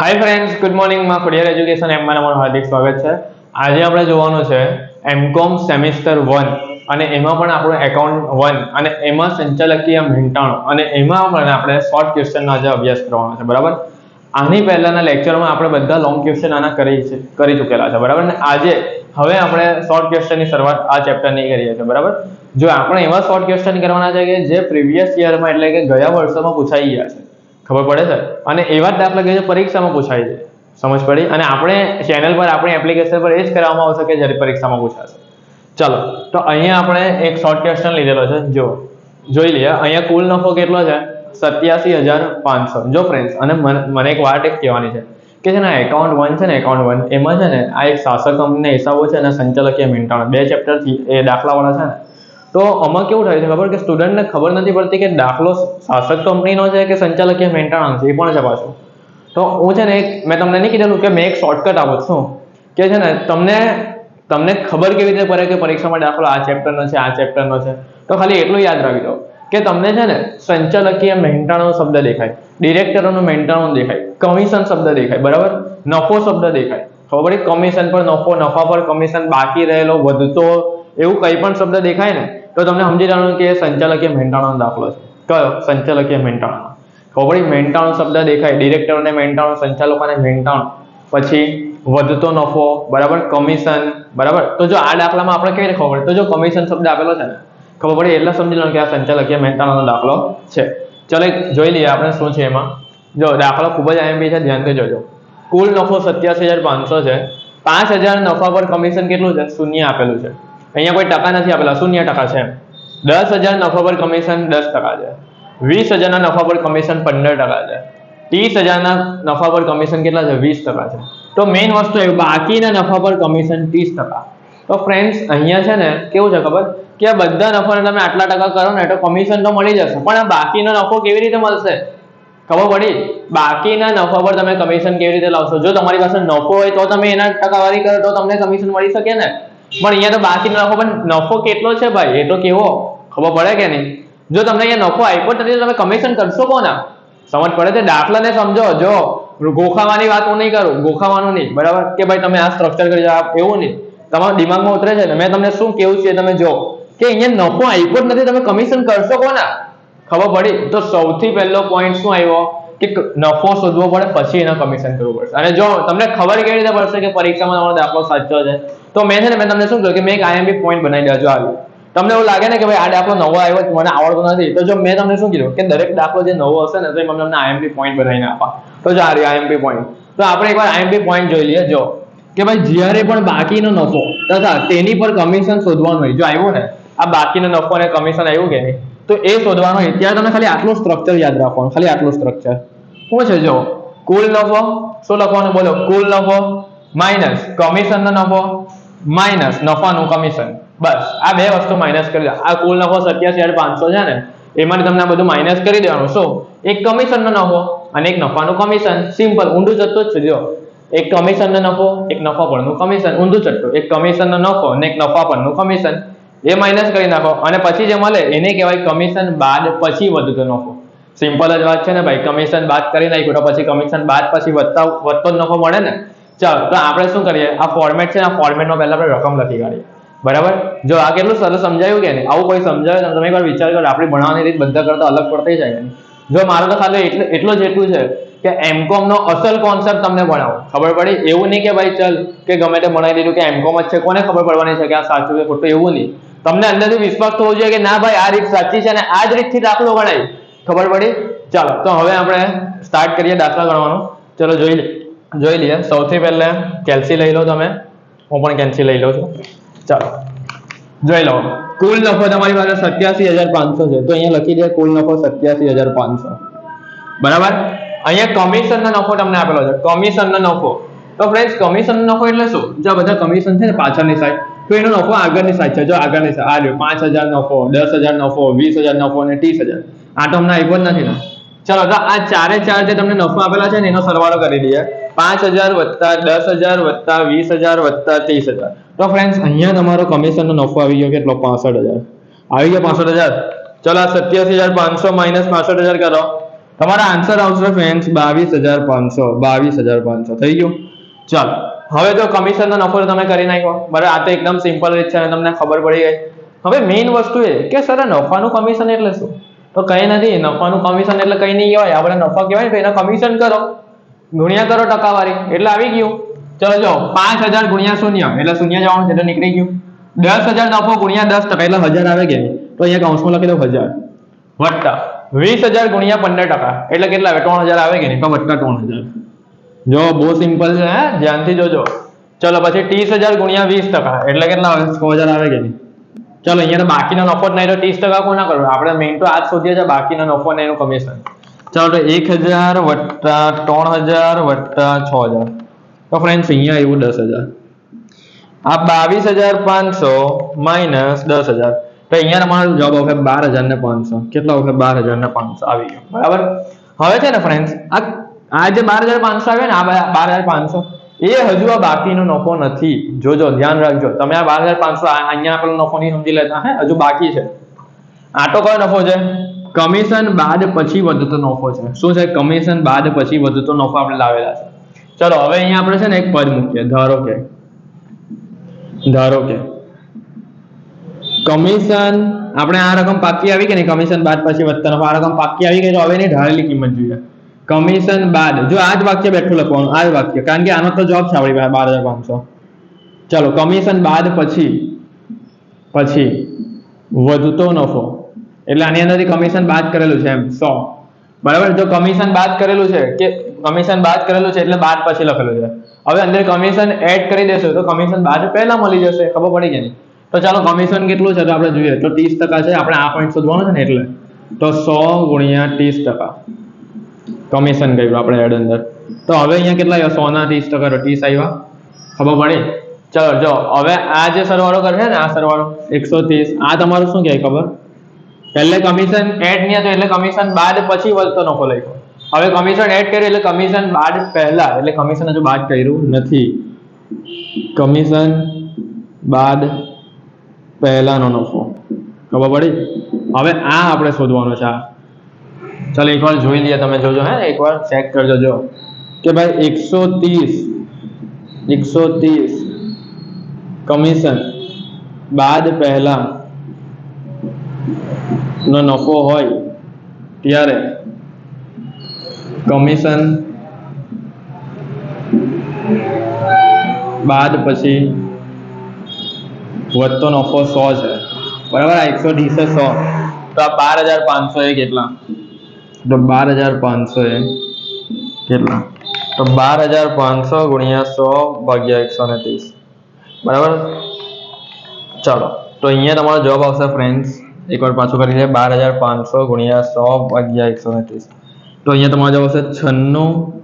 હાય friends good મોર્નિંગમાં Khodiyar education એમમાં તમારું હાર્દિક સ્વાગત છે. આજે આપણે જોવાનું છે એમકોમ સેમિસ્ટર વન અને એમાં પણ આપણું એકાઉન્ટ વન અને એમાં સંચાલકીય મહેનતાણું અને એમાં પણ આપણે શોર્ટ ક્વેશ્ચનનો આજે અભ્યાસ કરવાનો છે, બરાબર? આની પહેલાના લેક્ચરમાં આપણે બધા લોંગ ક્વેશ્ચન આના કરી છે, કરી ચૂકેલા છે, બરાબર? ને આજે હવે આપણે શોર્ટ ક્વેશ્ચનની શરૂઆત આ ચેપ્ટરની કરીએ છીએ, બરાબર? જો આપણે એવા શોર્ટ ક્વેશ્ચન કરવાના છે કે જે પ્રીવિયસ યરમાં એટલે કે ગયા વર્ષોમાં પૂછાઈ ગયા છે ખબર પડે છે? અને એવા જ દાખલા કે જે પરીક્ષામાં પૂછાય છે. સમજ પડી? અને આપણે ચેનલ પર, આપણી એપ્લિકેશન પર એ જ કરવામાં આવશે કે જ્યારે પરીક્ષામાં પૂછાશે. ચાલો, તો અહીંયા આપણે એક શોર્ટ ક્વેશ્ચન લીધેલો છે. જો જોઈ લઈએ. અહીંયા કુલ નફો કેટલો છે? સત્યાસી હજાર પાંચસો. જો ફ્રેન્ડ્સ અને મને એક વાત એક કહેવાની છે કે છે ને એકાઉન્ટ વન છે ને એકાઉન્ટ વન એમાં છે ને, આ એક શાસક કંપનીના હિસાબો છે અને સંચાલકીય મિંટાણ. બે ચેપ્ટરથી એ દાખલાવાળા છે ને તો આમાં કેવું થાય છે ખબર કે સ્ટુડન્ટને ખબર નથી પડતી કે દાખલો શાસક કંપનીનો છે કે સંચાલકીય મેન્ટેનન્સ એ પણ છે પાછું. તો હું છે ને એક, મેં તમને નહીં કીધેલું કે મેં એક શોર્ટકટ આપું છું. કે છે ને, તમને તમને ખબર કેવી રીતે પડે કે પરીક્ષામાં દાખલો આ ચેપ્ટરનો છે, આ ચેપ્ટરનો છે? તો ખાલી એટલું યાદ રાખી દો કે તમને છે ને સંચાલકીય મહેનતાણો શબ્દ દેખાય ડિરેક્ટરોનું મહેનતાણું દેખાય કમિશન શબ્દ દેખાય, બરાબર? નફો શબ્દ દેખાય. ખબર પડી? કમિશન પર નફો, નફા પર કમિશન બાકી રહેલો, વધતો એવું કંઈ પણ શબ્દ દેખાય ને, તો તમને સમજી જવાનું કે સંચાલકીય મહેનતાણાનો દાખલો છે. કયો? સંચાલકીય મહેનતાણો ખબર પડી? શબ્દ દેખાય. ડિરેક્ટરોને મહેનતાણું સંચાલકોને મહેનતાણું પછી વધતો નફો, બરાબર? કમિશન, બરાબર? તો જો આ દાખલામાં આપણે કેવી રીતે ખબર તો જો કમિશન શબ્દ આપેલો છે ને, ખબર પડી? એટલે સમજી લો કે આ સંચાલકીય મહેનતાણાનો દાખલો છે. ચલો જોઈ લઈએ આપણે શું છે એમાં. જો દાખલો ખૂબ જ આઈએમપી છે, ધ્યાનથી જોજો. કુલ નફો સત્યાસી હજાર પાંચસો છે. પાંચ હજાર નફા પર કમિશન કેટલું છે? શૂન્ય આપેલું છે. અહીંયા કોઈ ટકા નથી આપેલા શૂન્ય ટકા છે. દસ હજાર નફા પર કમિશન દસ ટકા છે. વીસ હજારના નફા પર કમિશન પંદર ટકા છે. ત્રીસ હજારના નફા પર કમિશન કેટલા છે? વીસ ટકા છે. તો મેઇન વસ્તુ એ, બાકીના નફા પર કમિશન ત્રીસ ટકા. તો ફ્રેન્ડ્સ અહીંયા છે ને, કેવું છે ખબર? કે આ બધા નફાને તમે આટલા ટકા કરો ને, તો કમિશન તો મળી જશે. પણ આ બાકીનો નફો કેવી રીતે મળશે? ખબર પડી? બાકીના નફા પર તમે કમિશન કેવી રીતે લાવશો? જો તમારી પાસે નફો હોય તો તમે એના ટકાવારી કરો, તો તમને કમિશન મળી શકે ને. પણ અહીંયા તો બાકીનો નફો પણ નફો કેટલો છે ભાઈ? એ તો કેવો? ખબર પડે કે નહીં? જો તમને અહીંયા નફો આપ્યો નથી તમે કમિશન કરશો કોના? સમજ પડે છે? દાખલાને સમજો. જો, ગોખાવાની વાત હું નહીં કરું. ગોખાવાનું નહીં. બરાબર? કે ભાઈ તમે આ સ્ટ્રક્ચર કરી એવું નહીં. તમારા દિમાગમાં ઉતરે છે ને. મેં તમને શું કેવું છે તમે જો. કે અહીંયા નફો આપ્યો જ નથી. તમે કમિશન કરશો કોના? ખબર પડી? તો સૌથી પહેલો પોઈન્ટ શું આવ્યો? કે નફો શોધવો પડે, પછી એના કમિશન કરવું પડશે. અને જો, તમને ખબર કેવી રીતે પડશે કે પરીક્ષામાં તમારો દાખલો સાચો છે? તો મેં છે ને મેં તમને શું કહ્યું કે મેં એક આઈએમપી પોઈન્ટ બનાવી દેજો આવ્યું. તમને એવું લાગે ને કે ભાઈ આ દાખલો નવો આવ્યો છે, મને આવડતો નથી. તો જો મેં તમને શું કીધું કે દરેક દાખલો જે નવો હશે ને તો એમાં તમને આઈએમપી પોઈન્ટ બનાવીને આપા તો જો આ રહ્યો આઈએમપી પોઈન્ટ તો આપણે એકવાર આઈએમપી પોઈન્ટ જોઈ લઈએ. જો કે ભાઈ જ્યારે પણ બાકીનો નફો તથા તેની પર કમિશન શોધવાનું હોય જો આવ્યું ને આ બાકીનો નફો અને કમિશન આવ્યું કે નહીં તો એ શોધવાનું હોય. ત્યારે તમે ખાલી આટલું સ્ટ્રક્ચર યાદ રાખવાનું ખાલી આટલું સ્ટ્રક્ચર શું છે જો? કુલ નફો શું લખવાનું બોલો? કુલ નફો માઇનસ કમિશનનો નફો માઇનસ નફાનું કમિશન બસ, આ બે વસ્તુ માઇનસ કરી દો. આ કુલ નફો સત્યાસી હજાર પાંચસો છે ને, એમાંથી તમને બધું માઇનસ કરી દેવાનું. શું? એક કમિશનનો નફો અને એક નફાનું કમિશન સિમ્પલ ઊંડું જતું જ છે. જો, એક કમિશનનો નફો, એક નફા પરનું કમિશન ઊંધું ચટ્ટું એક કમિશનનો નફો અને એક નફા પરનું કમિશન એ માઇનસ કરી નાખો અને પછી જે મળે, એને કહેવાય કમિશન બાદ પછી વધતો નફો. સિમ્પલ જ વાત છે ને ભાઈ. કમિશન બાદ કરી નાખ્યું તો પછી કમિશન બાદ પછી વધતા વધતો જ નફો મળે ને. ચાલો, તો આપણે શું કરીએ? આ ફોર્મેટ છે આ ફોર્મેટમાં પહેલા આપણે રકમ લખી કાઢીએ. બરાબર? જો આ કેટલું સરસ સમજાયું કે નહીં? આવું કોઈ સમજાવે તમે એકવાર વિચાર કરો, આપણી ભણવાની રીત બધા કરતા અલગ પડતી જાય જો મારો તો ખાલી એટલે, એટલું જ એટલું છે કે એમકોમ નો અસલ કોન્સેપ્ટ તમને ભણાવો. ખબર પડી? એવું નહીં કે ભાઈ, ચલ, કે ગમે તે ભણાવી દીધું કે એમકોમ જ છે. કોને ખબર પડવાની છે કે આ સાચું કે ખોટું? એવું નહીં. તમને અંદરથી વિશ્વાસ થવો જોઈએ કે ના ભાઈ, આ રીત સાચી છે અને આ જ રીતથી દાખલો ગણાય. ખબર પડી? ચાલો, તો હવે આપણે સ્ટાર્ટ કરીએ દાખલા ગણવાનું. ચલો, જોઈ લે. જોઈ લઈએ. સૌથી પહેલે કેલ્સી લઈ લો તમે. હું પણ કેલ્સી લઈ લઉં છું. ચાલો. જોઈ લો. કુલ નફો તમારી પાસે સત્યાસી હજાર પાંચસો છે. તો અહીંયા લખી દે કુલ નફો સત્યાસી હજાર પાંચસો. બરાબર? અહીંયા કમિશનનો નફો તમને આપેલો છે. કમિશન નો નફો. તો ફ્રેન્ડ્સ કમિશન નો નફો એટલે શું? જો બધા કમિશન છે ને પાછળની સાઈડ તો એનો નફો આગળની સાઈડ છે. જો આગળની સાઈડ આ રહ્યો, પાંચ હજાર નફો, દસ હજાર નફો, વીસ હજાર નફો અને ત્રીસ હજાર. આ તો જ નથી ને. ચલો, તો આ ચારે ચાર જે તમને નફો આપેલા છે ને, એનો સરવાળો કરી દઈએ. પાંચ હજાર વત્તા દસ હજાર વત્તા વીસ હજાર વત્તા ત્રીસ હજાર. તો ફ્રેન્ડ્સ અહીંયા તમારો કમિશનનો નફો આવી ગયો કેટલો? પાસઠ હજાર. આવી ગયો પાસઠ હજાર. ચલો, આ સત્યાસી હજાર પાંચસો માઇનસ પાસઠ હજાર કરો. તમારા આન્સર આવશે ફ્રેન્ડ્સ બાવીસ હજાર પાંચસો. બાવીસ હજાર પાંચસો. થઈ ગયું? ચાલો, હવે જો કમિશનનો નફો તમે કરી નાખ્યો. બરાબર આ તો એકદમ સિમ્પલ રીત છે અને તમને ખબર પડી ગઈ. હવે મેઇન વસ્તુ એ કે સર નફાનું કમિશન એટલે શું? તો કઈ નથી, નફાનું કમિશન એટલે કઈ નહીં કહેવાય આપણે નફા કહેવાય ને એના કમિશન કરો. ગુણ્યા કરો ટકાવારી. એટલે આવી ગયું. ચલો, જો, પાંચ હજાર ગુણ્યા શૂન્ય. એટલે શૂન્ય જવાનું છે, એટલે નીકળી ગયું. દસ હજાર નફો ગુણ્યા દસ ટકા, એટલે હજાર આવે નહીં? તો અહીંયા કૌંસમાં લખી દો હજાર. વત્તા. વીસ હજાર ગુણ્યા પંદર ટકા. એટલે કેટલા આવે? ત્રણ હજાર આવે નહીં? તો વત્તા ત્રણ હજાર. જો, બહુ સિમ્પલ છે, હે? ધ્યાનથી જોજો. ચલો, પછી ત્રીસ હજાર ગુણ્યા વીસ ટકા. એટલે કેટલા આવે? છ હજાર આવે નહીં? ચલો, અહીંયા બાકીનો નફો જ નહીં તો ત્રીસ ટકા કોના કરવું આપણે મેઇન તો આજ શોધીએ છે બાકીનો નફો ને એનું કમિશન ચાલો એક હજાર વત્તા ત્રણ હજાર વત્તા છ હજાર. તો ફ્રેન્ડ્સ અહીંયા આવ્યું દસ હજાર. આ બાવીસ હજાર પાંચસો માઇનસ દસ હજાર. તો અહીંયા તમારો જવાબ આવશે બાર હજાર ને પાંચસો. કેટલા આવશે? બાર હજાર ને પાંચસો. આવી ગયો. બરાબર? હવે છે ને ફ્રેન્ડ્સ આ આ જે બાર હજાર પાંચસો આવે ને, આ બાર હજાર પાંચસો, એ હજુ આ બાકીનો નફો નથી. જોજો, ધ્યાન રાખજો. તમે આ બાર હજાર પાંચસો અહીંયા આપેલો નફો નહીં સમજી લેતા. હે, હજુ બાકી છે. આ તો કયો નફો છે? કમિશન બાદ પછી વધતો નફો છે. શું છે? કમિશન બાદ પછી વધતો નફો આપણે લાવેલા છે. ચલો, હવે અહીંયા આપણે છે ને એક પદ મૂકીએ. ધારો કે ધારો કે કમિશન આપણે આ રકમ પાકી આવી કે નહીં? કમિશન બાદ પછી વધતા નફો. આ રકમ પાકી આવી ગઈ તો હવે એની ઢાળેલી કિંમત જોઈએ. કમિશન બાદ. જો આ જ વાક્ય બેઠું લખવાનું, આ જ વાક્ય. કારણ કે આનો તો જવાબ છે આપણી બાર હજાર પાંચસો. ચલો કમિશન બાદ પછી પછી વધતો નફો. એટલે આની અંદરથી કમિશન બાદ કરેલું છે એમ. સો. બરાબર? જો કમિશન બાદ કરેલું છે કે કમિશન બાદ કરેલું છે એટલે બાદ પછી લખેલું છે. હવે અંદર કમિશન એડ કરી દેશો તો કમિશન બાદ પહેલા મળી જશે. ખબર પડી જાય તો ચાલો કમિશન કેટલું છે તો આપણે જોઈએ. તો ત્રીસ ટકા છે. આપણે આ પોઈન્ટ શોધવાનું છે ને એટલે. તો સો ગુણ્યા ત્રીસ ટકા. કમિશન કર્યું આપણે એડ અંદર. તો હવે અહીંયા કેટલા આવ્યા? સોના ત્રીસ ટકા ત્રીસ આવ્યા. ખબર પડી? ચલો, જો. હવે આ જે સરવાળો કરશે ને, આ સરવાળો એકસો ત્રીસ. આ તમારું શું કહેવાય ખબર? પહેલે કમિશન એડ નહીં હતું, એટલે કમિશન બાદ પછી વધતો નફો લખ્યો. હવે કમિશન એડ કર્યું એટલે કમિશન બાદ પહેલા, એટલે કમિશન હજુ બાદ કર્યું નથી. કમિશન બાદ પહેલાનો નફો. ખબર પડી? હવે આ આપણે શોધવાનો છે ચાલો એકવાર જોઈ લઈએ, તમે જોજો, હે? એકવાર ચેક કરજો, જો. કે ભાઈ એકસો ત્રીસ એકસો ત્રીસ કમિશન બાદ પહેલા નો નફો હોય ત્યારે કમિશન બાદ પછી વધતો નફો સો છે. બરાબર આ એકસો ડીસે સો. તો આ બાર હજાર પાંચસો એ કેટલા? તો બાર હજાર પાંચસો એ કેટલા? તો બાર હજાર પાંચસો ગુણ્યા સો ભાગ્યા એકસો ને ત્રીસ. બરાબર? ચાલો, તો અહીંયા તમારો જવાબ આવશે ફ્રેન્ડ્સ એકવાર પાછું કરી દઈએ બાર હજાર પાંચસો ગુણ્યા સો ભાગ્યા એકસો ને તો અહીંયા તમારો જવાબ આવશે છન્નું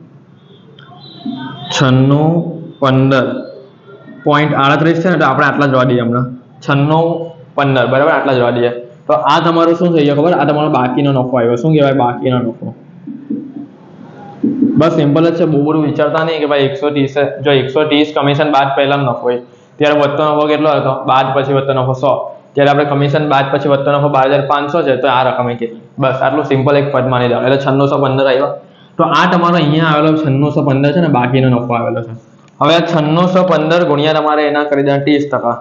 છન્નું, પંદર. પોઈન્ટ આડત્રીસ છે ને, તો આપણે આટલા જવા દઈએ હમણાં. છન્નું, પંદર. બરાબર? આટલા જવા દઈએ. તો આ તમારું શું થઈ ગયો ખબર? આ તમારો બાકીનો નફો આવ્યો. શું કહેવાય બાકીનો નફો? બસ સિમ્પલ જ છે. બહુ બધું વિચારતા નહીં કે ભાઈ એકસો ત્રીસ જો એકસો ત્રીસ કમિશન બાદ પહેલા નફો હોય. ત્યારે વધતો નફો કેટલો હતો? બાદ પછી વધતો નફો સો. ત્યારે આપણે કમિશન બાદ પછી વધતો નફો બાર હજાર પાંચસો છે, તો આ રકમ કેટલી બસ, આટલું સિમ્પલ એક પદ માની લો. એટલે છન્નુસો પંદર આવ્યો. તો આ તમારો અહીંયા આવેલો છન્નુસો પંદર છે ને, બાકીનો નફો આવેલો છે. હવે આ છન્નુસો પંદર ગુણ્યા તમારે એના કરી દેવાના ત્રીસ ટકા.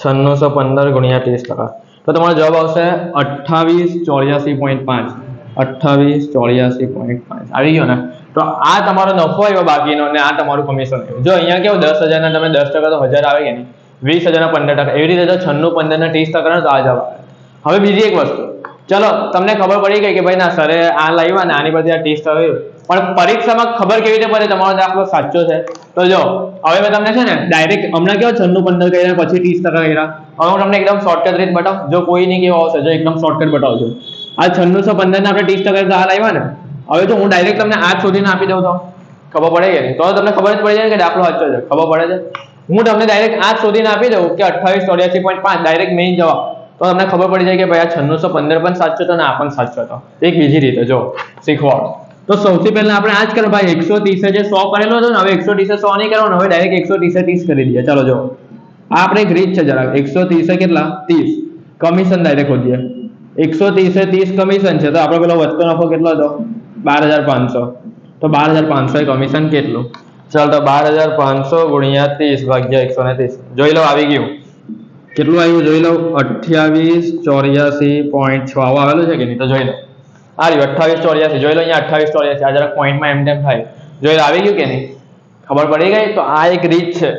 છન્નુસો પંદર ગુણ્યા ત્રીસ ટકા. તો તમારો જવાબ આવશે અઠ્ઠાવીસ ચોર્યાસી પોઈન્ટ પાંચ. અઠ્ઠાવીસ ચોર્યાસી પોઈન્ટ પાંચ. આવી ગયો ને? તો આ તમારો નફો આવ્યો બાકીનો અને આ તમારું કમિશન આવ્યું. જો અહીંયા કેવું દસ હજારના તમે દસ ટકા તો હજાર આવે કે નહીં? વીસ હજારના પંદર ટકા. એવી રીતે છન્નું પંદરના ત્રીસ ટકા તો આ જવાબ. હવે બીજી એક વસ્તુ. ચલો, તમને ખબર પડી ગઈ કે ભાઈ ના, સરે આ લાવ્યા ને આની પછી આ ટેસ્ટ આવ્યું પણ પરીક્ષામાં ખબર કેવી રીતે પડે? તમારો દાખલો સાચો છે. તો જો, હવે મેં તમને છે ને ડાયરેક્ટ હમણાં કેવો છન્નું પંદર કર્યા પછી ત્રીસ ટકા કર્યા? હવે હું તમને એકદમ શોર્ટકટ રીત બતાવું. જો કોઈ નહીં કેવો આવશે, જો એકદમ શોર્ટકટ બતાવજો આ છન્નુસો પંદર ને આપણે ત્રીસ ટકા તો હાલ આવ્યા ને? હવે જો હું ડાયરેક્ટ તમને આજ શોધીને આપી દઉં તો. ખબર પડે કે તો તમને ખબર જ પડી જાય કે દાખલો સાચો છે. ખબર પડે છે? હું તમને ડાયરેક્ટ આ શોધીને આપી દઉં કે અઠ્ઠાવીસ ચોર્યાસી પોઈન્ટ ડાયરેક્ટ મેઇન જવાબ. તો તમને ખબર પડી જાય કે ભાઈ આ છન્નુસો પંદર પણ સાચો હતો અને આ પણ સાચો હતો. એક બીજી રીતે જો શીખવાડો તો સૌથી પહેલા આપણે આ કરો ભાઈ, એકસો ત્રીસે જે સો કરેલો હતો ને, હવે એકસો ત્રીસે સો નહીં કરવાનો, હવે ડાયરેક્ટ એકસો ત્રીસે ત્રીસ કરી દઈએ. ચાલો જો, આ આપણે એક રીત છે જરાક. એકસો ત્રીસે કેટલા? ત્રીસ. કમિશન ડાયરેક્ટ હોઈએ એકસો ત્રીસે ત્રીસ કમિશન છે. તો આપણો પેલો વધતો નફો કેટલો હતો? બાર હજાર પાંચસો. તો બાર હજાર પાંચસો કમિશન કેટલું? ચાલ તો બાર હજાર પાંચસો ગુણ્યા ત્રીસ ભાગ્યા એકસો ને ત્રીસ. જોઈ લો આવી ગયું. કેટલું આવ્યું? જોઈ લો અઠ્યાવીસ ચોર્યાસી પોઈન્ટ છ. આવું આવેલું છે કે નહીં? તો જોઈ લો. આ રહ્યું અઠ્ઠાવીસ ચોર્યાસી. જોઈ લો અહીંયા અઠ્ઠાવીસ ચોર્યાસી. આ જરાક પોઈન્ટમાં એમ તેમ થાય. જોઈ લો આવી ગયું કે નહીં? ખબર પડી ગઈ? તો આ એક રીત છે.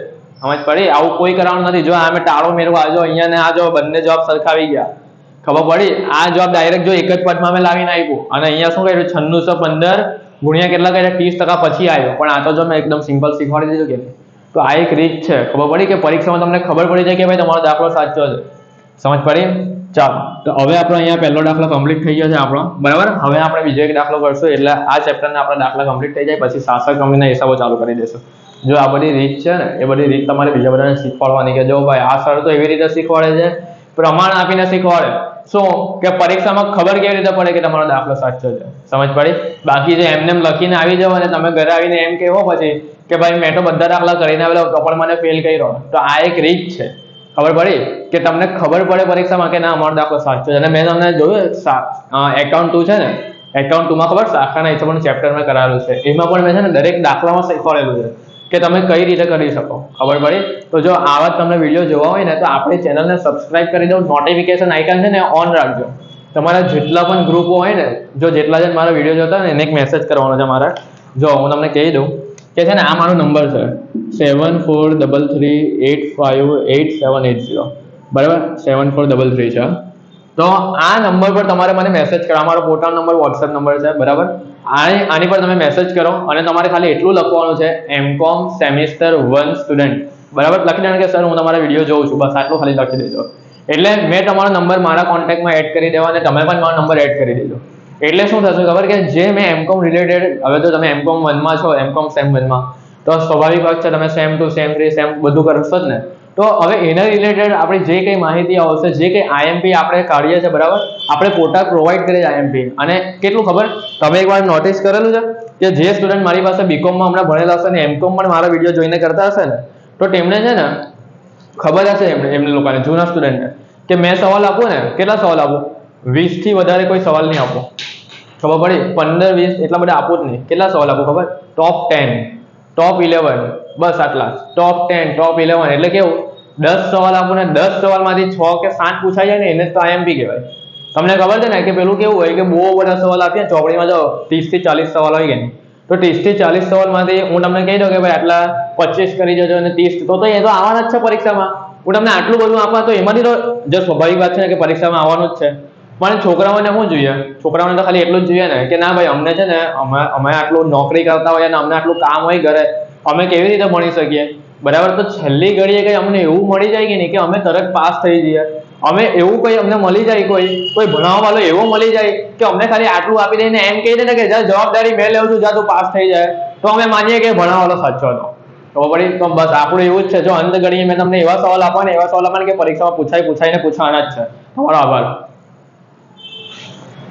સમજ પડી? આવું કોઈ કરવાનું નથી. જો આમે ટાળો મેળવો આ જો અહીંયા ને આ જો બંને જવાબ સરખાવી ગયા. ખબર પડી? આ જવાબ ડાયરેક્ટ જો એક જ પદમાં અમે લાવીને આપ્યું. અને અહીંયા શું કર્યું? છન્નુસો પંદર ગુણ્યા કેટલા કર્યા? ત્રીસ ટકા પછી આવ્યો. પણ આ તો જો મેં એકદમ સિમ્પલ શીખવાડી દીધું કે તો આ એક રીત છે. ખબર પડી કે પરીક્ષામાં તમને ખબર પડી જાય કે ભાઈ તમારો દાખલો સાચો છે. સમજ પડી? ચાલો. તો હવે આપણો અહીંયા પહેલો દાખલો કમ્પ્લીટ થઈ ગયો છે આપણો. બરાબર? હવે આપણે બીજો એક દાખલો કરશું. એટલે આ ચેપ્ટરના આપણા દાખલા કમ્પ્લીટ થઈ જાય. પછી શાસક કંપનીના હિસાબો ચાલુ કરી દેશું. જો આ બધી રીત છે ને, એ બધી રીત તમારે બીજા બધાને શીખવાડવાની કે જો ભાઈ આ સર તો એવી રીતે શીખવાડે છે. પ્રમાણ આપીને શીખવાડે. શું કે પરીક્ષામાં ખબર કેવી રીતે પડે કે તમારો દાખલો સાચો છે? સમજ પડી? બાકી જે એમને એમ લખીને આવી જાવ અને તમે ઘરે આવીને એમ કહેવો પછી કે ભાઈ મેં તો બધા દાખલા કરીને આવેલો તો પણ મને ફેલ કર્યો તો આ એક રીત છે. ખબર પડી? કે તમને ખબર પડે પરીક્ષામાં કે ના, અમારો દાખલો સાચો છે. અને મેં તમને જોયું એકાઉન્ટ ટુ છે ને? એકાઉન્ટ ટુમાં ખબર? શાખાના હિસાબનું ચેપ્ટર મેં કરાવેલું છે. એમાં પણ મેં છે ને દરેક દાખલામાં શીખવાડેલું છે. કે તમે કઈ રીતે કરી શકો? ખબર પડી? તો જો આવા તમને વીડિયો જોવા હોય ને, તો આપણી ચેનલને સબસ્ક્રાઇબ કરી દો. નોટિફિકેશન આઇકન છે ને ઓન રાખજો. તમારા જેટલા પણ ગ્રુપો હોય ને, જો જેટલા જણ મારા વીડિયો જોતા ને, એને એક મેસેજ કરવાનો છે મારે. જો હું તમને કહી દઉં કે છે ને, આ મારો નંબર છે. Seven four double three eight five eight seven eight zero બરાબર? સેવન ફોર ડબલ થ્રી છે. તો આ નંબર પર તમારે મને મેસેજ કરો. અમારો મારો પોતાનો નંબર વોટ્સએપ નંબર છે, બરાબર? આની આની પર તમે મેસેજ કરો અને તમારે ખાલી એટલું લખવાનું છે એમકોમ સેમિસ્ટર વન સ્ટુડન્ટ બરાબર? લખી દેવાનું કે સર હું તમારા વીડિયો જોઉં છું. બસ, આટલું ખાલી લખી દેજો. એટલે મેં તમારો નંબર મારા કોન્ટેક્ટમાં એડ કરી દેવા અને તમે પણ મારો નંબર એડ કરી દેજો. એટલે શું થશે ખબર કે, જે મેં એમકોમ રિલેટેડ હવે તો તમે એમકોમ વનમાં છો એમકોમ સેમ વનમાં તો સ્વાભાવિક વાત છે, તમે same two same three same બધું કરશો જ ને. તો હવે એના રિલેટેડ આપણી જે કંઈ માહિતી આવશે, જે કંઈ આઈએમપી આપણે કાઢીએ છીએ બરાબર? આપણે પોતા પ્રોવાઈડ કરીએ આઈએમપી અને કેટલું ખબર? તમે એકવાર નોટિસ કરેલું છે કે જે સ્ટુડન્ટ મારી પાસે બીકોમમાં હમણાં ભણેલા હશે ને એમકોમ પણ મારા વીડિયો જોઈને કરતા હશે ને, તો તેમણે છે ને, ખબર હશે એમને એમને લોકોને, જૂના સ્ટુડન્ટને કે મેં સવાલ આપું ને, કેટલા સવાલ આપું? વીસથી વધારે કોઈ સવાલ નહીં આપો. ખબર પડી? પંદર, વીસ, એટલા બધા આપું જ નહીં. કેટલા સવાલ આપું ખબર? ટોપ ટેન ટોપ ઇલેવન બસ આટલા. ટોપ ટેન ટોપ ઇલેવન એટલે કેવું? દસ સવાલ આપણને દસ સવાલમાંથી છ કે સાત પૂછાય જાય ને એને તો આઈએમપી કહેવાય. તમને ખબર છે ને કે પેલું કેવું હોય કે બહુ બધા સવાલ આપ્યા ચોપડીમાં જાઓ ત્રીસથી ચાલીસ સવાલ હોય નહીં. તો ત્રીસથી ચાલીસ સવાલમાંથી હું તમને કહી દઉં કે ભાઈ આટલા પચીસ કરી દેજો અને ત્રીસ. તો એ તો આવવાના જ છે પરીક્ષામાં. હું તમને આટલું બધું આપવા તો એમાંથી તો જો સ્વાભાવિક વાત છે ને કે પરીક્ષામાં આવવાનું જ છે. પણ છોકરાઓને શું જોઈએ? છોકરાઓને તો ખાલી એટલું જ જોઈએ ને કે ના ભાઈ અમને છે ને અમે અમે આટલું નોકરી કરતા હોઈએ અને અમને આટલું કામ હોય ઘરે. અમે કેવી રીતે ભણી શકીએ? બરાબર, તો છેલ્લી ઘડીએ કંઈ અમને એવું મળી જાય કે નહીં કે અમે તરત પાસ થઈ જઈએ? અમે એવું કંઈ અમને મળી જાય કોઈ? કોઈ ભણાવવા વાળો એવો મળી જાય કે અમને ખાલી આટલું આપી દઈને એમ કહી દે ને કે જા, જવાબદારી મેં લેવું છું, જા, તું પાસ થઈ જાય. તો અમે માનીએ કે ભણાવવા વાળો સાચો હતો તો પડી તો બસ આપણું એવું જ છે. જો અંત ઘડીએ મેં તમને એવા સવાલ આપવાના એવા સવાલ આપવાના કે પરીક્ષામાં પૂછાય પૂછાઈને પૂછવાના જ છે. તમારો